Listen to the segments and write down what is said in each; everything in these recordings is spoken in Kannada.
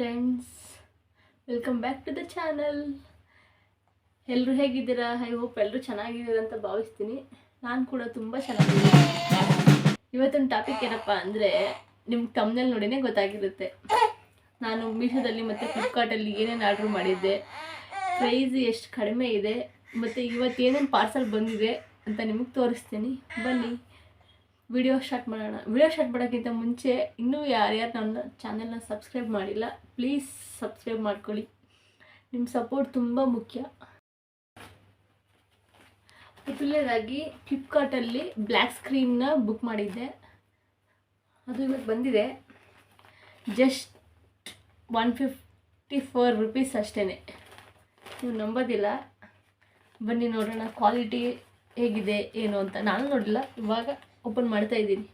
Friends welcome back to the channel ಎಲ್ಲರೂ ಹೇಗಿದ್ದೀರಾ? ಐ ಹೋಪ್ ಎಲ್ಲರೂ ಚೆನ್ನಾಗಿದ್ದೀರಾ ಅಂತ ಭಾವಿಸ್ತೀನಿ. ನಾನು ಕೂಡ ತುಂಬ ಚೆನ್ನಾಗಿದ್ದೀನಿ. ಇವತ್ತಿನ ಟಾಪಿಕ್ ಏನಪ್ಪ ಅಂದರೆ ನಿಮ್ಮ ತಮ್ಮನಲ್ಲಿ ನೋಡಿನೇ ಗೊತ್ತಾಗಿರುತ್ತೆ. ನಾನು ಮೀಶೋದಲ್ಲಿ ಮತ್ತು ಫ್ಲಿಪ್ಕಾರ್ಟಲ್ಲಿ ಏನೇನು ಆರ್ಡ್ರ್ ಮಾಡಿದ್ದೆ ಪ್ರೈಸ್ ಎಷ್ಟು ಕಡಿಮೆ ಇದೆ, ಮತ್ತು ಇವತ್ತು ಏನೇನು ಪಾರ್ಸಲ್ ಬಂದಿದೆ ಅಂತ ನಿಮಗೆ ತೋರಿಸ್ತೀನಿ. ಬನ್ನಿ. ವಿಡಿಯೋ ಸ್ಟಾರ್ಟ್ ಮಾಡೋಣ. ವಿಡಿಯೋ ಸ್ಟಾರ್ಟ್ ಮಾಡೋಕ್ಕಿಂತ ಮುಂಚೆ ಇನ್ನೂ ಯಾರ್ಯಾರು ನನ್ನ ಚಾನೆಲ್ನ ಸಬ್ಸ್ಕ್ರೈಬ್ ಮಾಡಿಲ್ಲ, ಪ್ಲೀಸ್ ಸಬ್ಸ್ಕ್ರೈಬ್ ಮಾಡ್ಕೊಳ್ಳಿ. ನಿಮ್ಮ ಸಪೋರ್ಟ್ ತುಂಬ ಮುಖ್ಯ. ಮೊದಲನೇದಾಗಿ ಫ್ಲಿಪ್ಕಾರ್ಟಲ್ಲಿ ಬ್ಲ್ಯಾಕ್ ಸ್ಕ್ರೀನ್ನ ಬುಕ್ ಮಾಡಿದ್ದೆ. ಅದು ಇವತ್ತು ಬಂದಿದೆ. Just one fifty four rupees ಅಷ್ಟೇ ನೀವು ನಂಬೋದಿಲ್ಲ. ಬನ್ನಿ ನೋಡೋಣ ಕ್ವಾಲಿಟಿ ಹೇಗಿದೆ, ಏನು ಅಂತ. ನಾನು ನೋಡಿಲ್ಲ. ಇವಾಗ ಓಪನ್ ಮಾಡ್ತಾ ಇದ್ದೀನಿ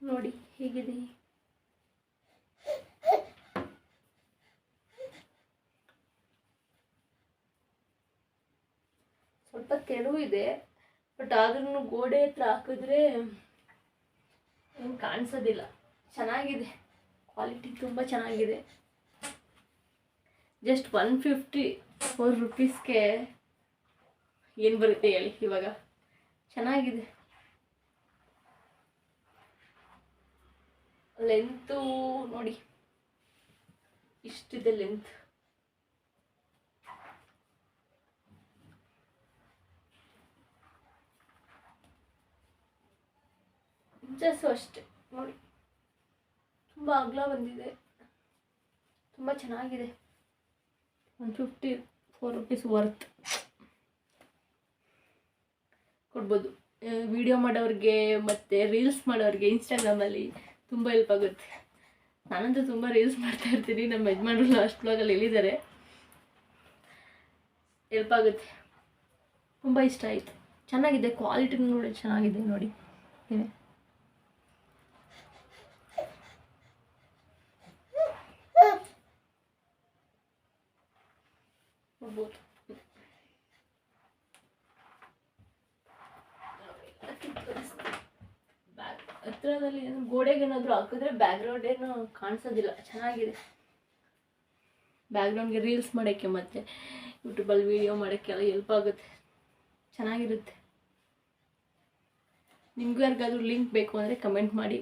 ನೋಡಿ ಹೇಗಿದೆ ಸ್ವಲ್ಪ ತೆಳು ಇದೆ ಬಟ್ ಆದ್ರೂ ಗೋಡೆ ಹತ್ರ ಹಾಕಿದ್ರೆ ಏನು ಕಾಣಿಸೋದಿಲ್ಲ. ಚೆನ್ನಾಗಿದೆ. ಕ್ವಾಲಿಟಿ ತುಂಬ ಚೆನ್ನಾಗಿದೆ. ಜಸ್ಟ್ ಒನ್ ಫಿಫ್ಟಿ ಫೋರ್ ರುಪೀಸ್ಗೆ ಏನು ಬರುತ್ತೆ ಹೇಳಿ ಇವಾಗ? ಚೆನ್ನಾಗಿದೆ. ಲೆಂತು ನೋಡಿ. ಇಷ್ಟಿದೆ ಲೆಂತ್ ಇಂಚಸ್ಸು ಅಷ್ಟೆ. ನೋಡಿ, ತುಂಬ ಅಗಲ ಬಂದಿದೆ. ತುಂಬ ಚೆನ್ನಾಗಿದೆ. One fifty four rupees worth ಕೊಡ್ಬೋದು. ವಿಡಿಯೋ ಮಾಡೋರಿಗೆ ಮತ್ತು ರೀಲ್ಸ್ ಮಾಡೋರಿಗೆ ಇನ್ಸ್ಟಾಗ್ರಾಮಲ್ಲಿ ತುಂಬ ಹೆಲ್ಪ್ ಆಗುತ್ತೆ. ನಾನಂತೂ ತುಂಬ ರೀಲ್ಸ್ ಮಾಡ್ತಾ ಇರ್ತೀನಿ. ನಮ್ಮ ಯಜಮಾನ್ರು ಲಾಸ್ಟ್ ಬ್ಲಾಗಲ್ಲಿ ಹೇಳಿದ್ದಾರೆ. ಹೆಲ್ಪ್ ಆಗುತ್ತೆ. ತುಂಬ ಇಷ್ಟ ಆಯಿತು. ಚೆನ್ನಾಗಿದೆ. ಕ್ವಾಲಿಟಿ ನೋಡಿ ಚೆನ್ನಾಗಿದೆ ನೋಡಿ. ಏನೇ. ಬ್ಯಾಗ್ ಹತ್ರದಲ್ಲಿ ಏನು ಗೋಡೆಗೆ ಏನಾದರೂ ಹಾಕಿದ್ರೆ ಬ್ಯಾಕ್ಗ್ರೌಂಡ್ ಏನು ಕಾಣಿಸೋದಿಲ್ಲ. ಚೆನ್ನಾಗಿದೆ. ಬ್ಯಾಕ್ಗ್ರೌಂಡ್ಗೆ ರೀಲ್ಸ್ ಮಾಡೋಕ್ಕೆ ಮತ್ತು ಯೂಟ್ಯೂಬಲ್ಲಿ ವೀಡಿಯೋ ಮಾಡೋಕ್ಕೆಲ್ಲ ಹೆಲ್ಪ್ ಆಗುತ್ತೆ. ಚೆನ್ನಾಗಿರುತ್ತೆ. ನಿಮಗೂ ಯಾರಿಗಾದ್ರೂ ಲಿಂಕ್ ಬೇಕು ಅಂದರೆ ಕಮೆಂಟ್ ಮಾಡಿ.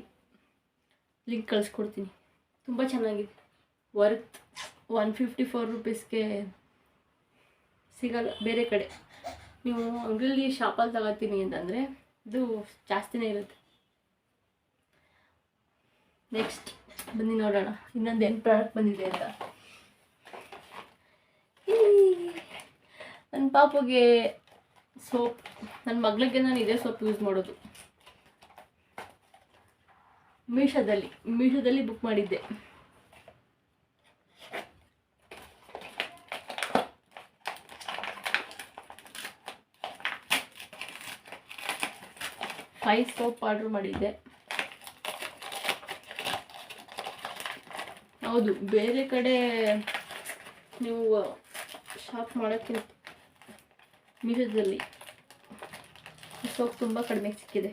ಲಿಂಕ್ ಕಳಿಸ್ಕೊಡ್ತೀನಿ. ತುಂಬ ಚೆನ್ನಾಗಿದೆ. ವರ್ತ್ ಒನ್ ಫಿಫ್ಟಿ ಫೋರ್ ರುಪೀಸ್ಗೆ ಸಿಗಲ್ಲ, ಬೇರೆ ಕಡೆ. ನೀವು ಅಂಗಡಿಯಲ್ಲಿ ಶಾಪಲ್ಲಿ ತಗೋತೀನಿ ಅಂತಂದರೆ ಇದು ಜಾಸ್ತಿನೇ ಇರುತ್ತೆ. ನೆಕ್ಸ್ಟ್ ಬನ್ನಿ ನೋಡೋಣ, ಇನ್ನೊಂದು ಏನು ಪ್ರಾಡಕ್ಟ್ ಬಂದಿದೆ ಅಂತ. ನನ್ನ ಪಾಪುಗೆ ಸೋಪ್ ನನ್ನ ಮಗಳಿಗೆ ನಾನು ಇದೇ ಸೋಪ್ ಯೂಸ್ ಮಾಡೋದು. ಮೀಶೋದಲ್ಲಿ ಮೀಶೋದಲ್ಲಿ ಬುಕ್ ಮಾಡಿದ್ದೆ. ಫೈವ್ ಸೋಪ್ ಆರ್ಡ್ರ್ ಮಾಡಿದ್ದೆ. ಹೌದು, ಬೇರೆ ಕಡೆ ನೀವು ಶಾಪ್ ಮಾಡೋಕ್ಕಿಂತ ಮೀಶೋದಲ್ಲಿ ಸೋಪ್ ತುಂಬ ಕಡಿಮೆ ಸಿಕ್ಕಿದೆ.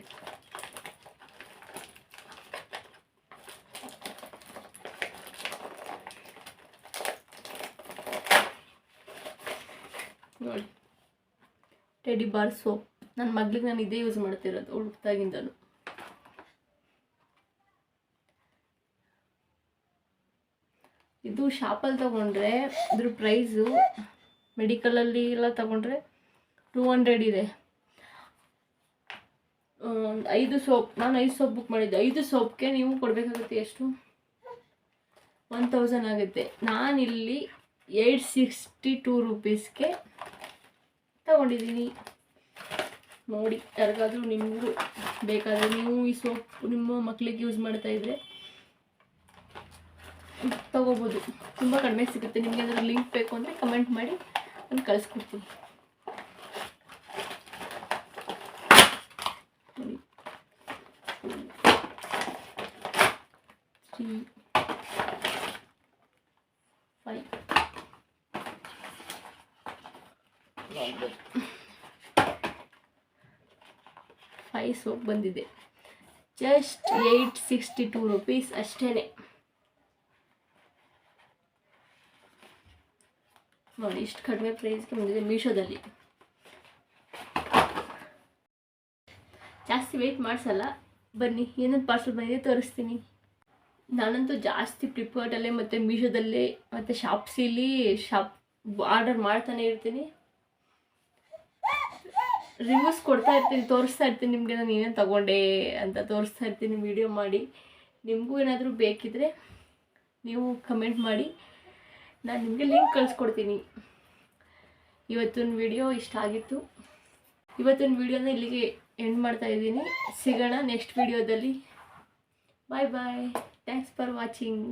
ನೋಡಿ ಟೆಡಿ ಬಾರ್ ಸೋಪ್ ನನ್ನ ಮಗ್ಳಿಗೆ ನಾನು ಇದೇ ಯೂಸ್ ಮಾಡ್ತಿರೋದು ಹುಡುಕ್ದಾಗಿಂದನು ಇದು ಶಾಪಲ್ಲಿ ತಗೊಂಡ್ರೆ, ಇದ್ರ ಪ್ರೈಸು ಮೆಡಿಕಲಲ್ಲಿ ಎಲ್ಲ ತಗೊಂಡ್ರೆ ಟೂ ಹಂಡ್ರೆಡ್ ಇದೆ. ಐದು ಸೋಪ್, ನಾನು ಐದು ಸೋಪ್ ಬುಕ್ ಮಾಡಿದ್ದೆ. ಐದು ಸೋಪ್ಗೆ ನೀವು ಕೊಡಬೇಕಾಗುತ್ತೆ ಎಷ್ಟು? ಒನ್ ತೌಸಂಡ್ ಆಗುತ್ತೆ. ನಾನಿಲ್ಲಿ ಏಯ್ಟ್ ಸಿಕ್ಸ್ಟಿ ಟೂ ರುಪೀಸ್ಗೆ ತಗೊಂಡಿದ್ದೀನಿ. ನೋಡಿ, ಯಾರಿಗಾದರೂ ನಿಮಗೂ ಬೇಕಾದರೆ ನೀವು ಈ ಸೋಪ್ ನಿಮ್ಮ ಮಕ್ಕಳಿಗೆ ಯೂಸ್ ಮಾಡ್ತಾ ಇದ್ದರೆ ತಗೋಬೋದು. ತುಂಬ ಕಡಿಮೆ ಸಿಗುತ್ತೆ. ನಿಮಗೆ ಅದರ ಲಿಂಕ್ ಬೇಕು ಅಂದರೆ ಕಮೆಂಟ್ ಮಾಡಿ, ನಾನು ಕಳಿಸ್ಕೊಡ್ತೀನಿ. ತ್ರೀ ಫೈ ಫೈವ್ ಸೋಪ್ ಬಂದಿದೆ. Just eight sixty two rupees ಅಷ್ಟೇ ನೋಡಿ, ಇಷ್ಟು ಕಡಿಮೆ ಪ್ರೈಸ್ಗೆ ಬಂದಿದೆ ಮೀಶೋದಲ್ಲಿ ಜಾಸ್ತಿ ವೆಯ್ಟ್ ಮಾಡಿಸಲ್ಲ. ಬನ್ನಿ, ಏನೇನು ಪಾರ್ಸಲ್ ಬಂದಿದೆ ತೋರಿಸ್ತೀನಿ. ನಾನಂತೂ ಜಾಸ್ತಿ ಫ್ಲಿಪ್ಕಾರ್ಟಲ್ಲೇ ಮತ್ತು ಮೀಶೋದಲ್ಲೇ ಮತ್ತು ಶಾಪ್ಸಿಲಿ ಶಾಪ್ ಆರ್ಡರ್ ಮಾಡ್ತಾನೆ ಇರ್ತೀನಿ. ರಿವ್ಯೂಸ್ ಕೊಡ್ತಾ ಇರ್ತೀನಿ, ತೋರಿಸ್ತಾ ಇರ್ತೀನಿ ನಿಮಗೆ, ನಾನು ಏನೇನು ತಗೊಂಡೆ ಅಂತ ತೋರಿಸ್ತಾ ಇರ್ತೀನಿ ವಿಡಿಯೋ ಮಾಡಿ. ನಿಮಗೂ ಏನಾದರೂ ಬೇಕಿದ್ರೆ ನೀವು ಕಮೆಂಟ್ ಮಾಡಿ. ನಾನು ನಿಮಗೆ ಲಿಂಕ್ ಕಳಿಸ್ಕೊಡ್ತೀನಿ. ಇವತ್ತಿನ ವಿಡಿಯೋ ಇಷ್ಟ ಆಗಿತ್ತು. ಇವತ್ತಿನ ವಿಡಿಯೋನ ಇಲ್ಲಿಗೆ ಎಂಡ್ ಮಾಡ್ತಾ ಇದ್ದೀನಿ. ಸಿಗೋಣ ನೆಕ್ಸ್ಟ್ ವಿಡಿಯೋದಲ್ಲಿ bye bye thanks for watching